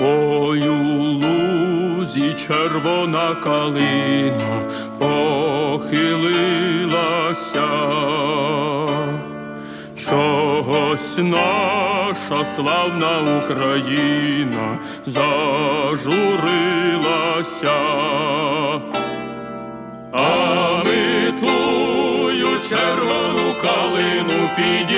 Ой, у лузі червона калина похилилася. Чогось наша славна Україна зажурилася. А ми тую червону калину підіймемо,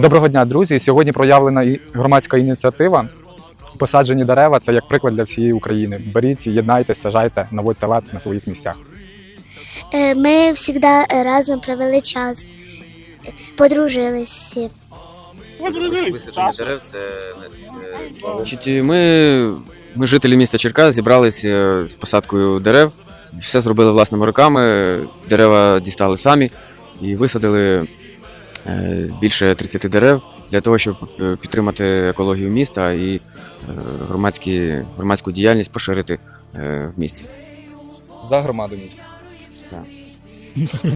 Доброго дня, друзі. Сьогодні проявлена громадська ініціатива. Посаджені дерева це як приклад для всієї України. Беріть, єднайтеся, сажайте, наводьте лад на своїх місцях. Е, Ми завжди разом провели час, е, подружились всі. Висадження дерев це, це... Ми, ми, жителі міста Черкас, зібралися з посадкою дерев. Все зробили власними руками. Дерева дістали самі і висадили е, більше 30 дерев для того, щоб е, підтримати екологію міста і е, громадські, громадську діяльність поширити е, в місті. За громаду міста.